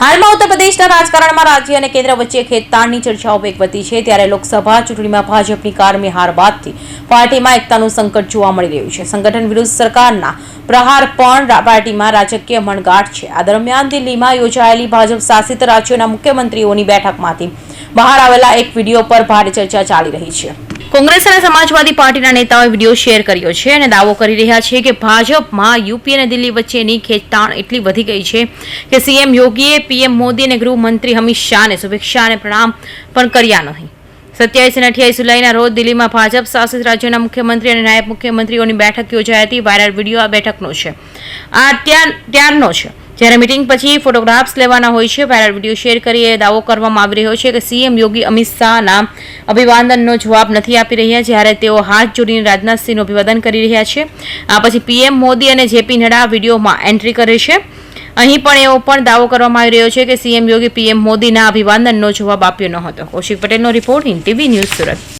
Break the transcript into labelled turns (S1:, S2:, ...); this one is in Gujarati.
S1: હાલમાં ઉત્તર પ્રદેશના રાજકારણમાં રાજ્ય અને કેન્દ્ર વચ્ચે ખેતતાણની ચર્ચાઓ વેગવતી છે, ત્યારે લોકસભા ચૂંટણીમાં ભાજપની કારમી હાર બાદથી પાર્ટીમાં એકતાનું સંકટ જોવા મળી રહ્યું છે. સંગઠન વિરુદ્ધ સરકારના પ્રહાર પણ પાર્ટીમાં રાજકીય મણગાટ છે. આ દરમિયાન દિલ્હીમાં યોજાયેલી ભાજપ શાસિત રાજ્યોના મુખ્યમંત્રીઓની બેઠકમાંથી બહાર આવેલા એક વીડિયો પર ભારે ચર્ચા ચાલી રહી છે. કોંગ્રેસ અને સમાજવાદી પાર્ટીના નેતાઓએ વીડિયો શેર કર્યો છે અને દાવો કરી રહ્યા છે કે ભાજપમાં યુપી અને દિલ્હી વચ્ચેની ખેંચતાણ એટલી વધી ગઈ છે કે સીએમ યોગીએ, પીએમ મોદી અને ગૃહમંત્રી અમિત શાહને શુભેચ્છા અને પ્રણામ પણ કર્યા નહીં. સત્યાવીસ અને અઠ્યાવીસ જુલાઈના રોજ દિલ્હીમાં ભાજપ શાસિત રાજ્યોના મુખ્યમંત્રી અને નાયબ મુખ્યમંત્રીઓની બેઠક યોજાઈ હતી. વાયરલ વીડિયો આ બેઠકનો છે. આ ત્યાર, ત્યારનો છે. જ્યારે મિટિંગ પછી ફોટોગ્રાફ્સ લેવાના હોય છે વાયરલ વીડિયો શેર કરી એ દાવો કરવામાં આવી રહ્યો છે કે સીએમ યોગી અમિત શાહના અભિવાદનનો જવાબ નથી આપી રહ્યા, જ્યારે તેઓ હાથ જોડીને રાજનાથસિંહનું અભિવાદન કરી રહ્યા છે. આ પછી પીએમ મોદી અને જેપી નડ્ડા વિડીયોમાં એન્ટ્રી કરે છે. અહીં પણ એવો પણ દાવો કરવામાં આવી રહ્યો છે કે સીએમ યોગી પીએમ મોદીના અભિવાદનનો જવાબ આપ્યો ન હતો. કૌશિક પટેલનો report in TV news Surat.